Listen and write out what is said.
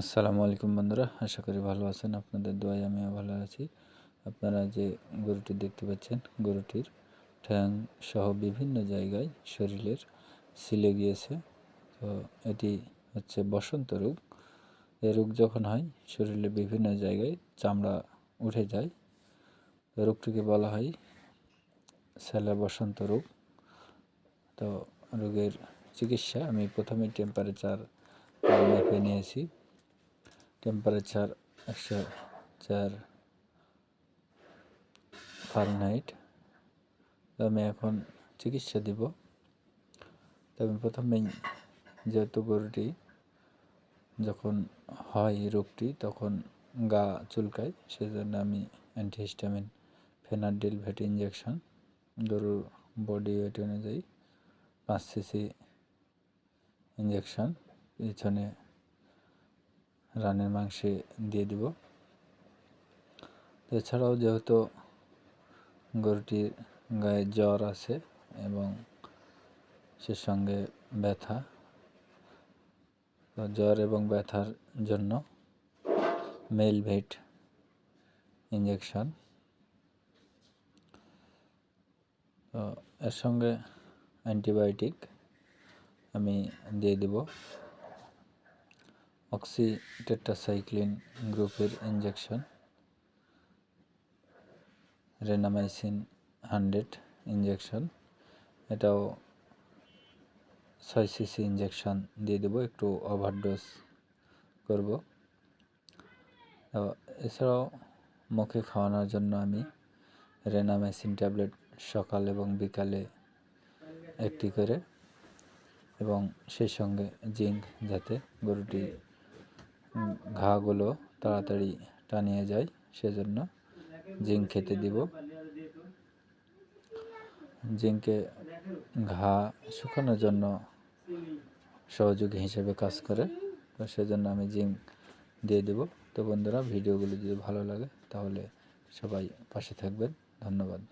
আসসালামু আলাইকুম বন্ধুরা, আশা করি ভালো আছেন, আপনাদের দোয়ায় আমিও ভালো আছি। আপনারা যে গরুটি দেখতে পাচ্ছেন, গরুটির ঠ্যাং সহ বিভিন্ন জায়গায় শরীরের ছিলে গিয়েছে। তো এটি হচ্ছে বসন্ত রোগ। এ রোগ যখন হয়, শরীরে বিভিন্ন জায়গায় চামড়া উঠে যায়। রোগটিকে বলা হয় স্যালা বসন্ত রোগ। তো রোগের চিকিৎসা, আমি প্রথমে টেম্পারেচার মেপে নিয়েছি। টেম্পারেচার একশো চার ফারেনহাইট আমি এখন চিকিৎসা দিব। তবে প্রথমেই যেহেতু গরুটি যখন হয় রোগটি, তখন গা চুলকায়। সেজন্য আমি অ্যান্টিহিস্টামিন ফেনাডিল ভেট ইঞ্জেকশন গরুর বডি ওয়েট অনুযায়ী পাঁচ সিসি ইঞ্জেকশন পিছনে রানের মাংসে দিয়ে দিব। এছাড়াও যেহেতু গরুটির গায়ে জ্বর আছে এবং সে সঙ্গে ব্যথা জ্বর এবং ব্যথার জন্য মেলভেট ইঞ্জেকশন তো এর সঙ্গে অ্যান্টিবায়োটিক আমি দিয়ে দেব। অক্সিটেট্রাসাইক্লিন গ্রুপের ইঞ্জেকশন রেনামাইসিন হান্ড্রেড ইঞ্জেকশন এটাও ছয় সিসি ইঞ্জেকশন দিয়ে দেবো, একটু ওভারডোজ করব। এছাড়াও মুখে খাওয়ানোর জন্য আমি রেনামাইসিন ট্যাবলেট সকাল এবং বিকালে একটি করে, এবং সেই সঙ্গে জিঙ্ক যাতে গরুটি ঘাগুলো তাড়াতাড়ি টানিয়ে যায়, সেজন্য জিঙ্ক খেতে দিব। জিঙ্কে ঘা শুকানোর জন্য সহযোগী হিসেবে কাজ করে, তো সেজন্য আমি জিঙ্ক দিয়ে দেব। তো বন্ধুরা, ভিডিওগুলো যদি ভালো লাগে, তাহলে সবাই পাশে থাকবেন। ধন্যবাদ।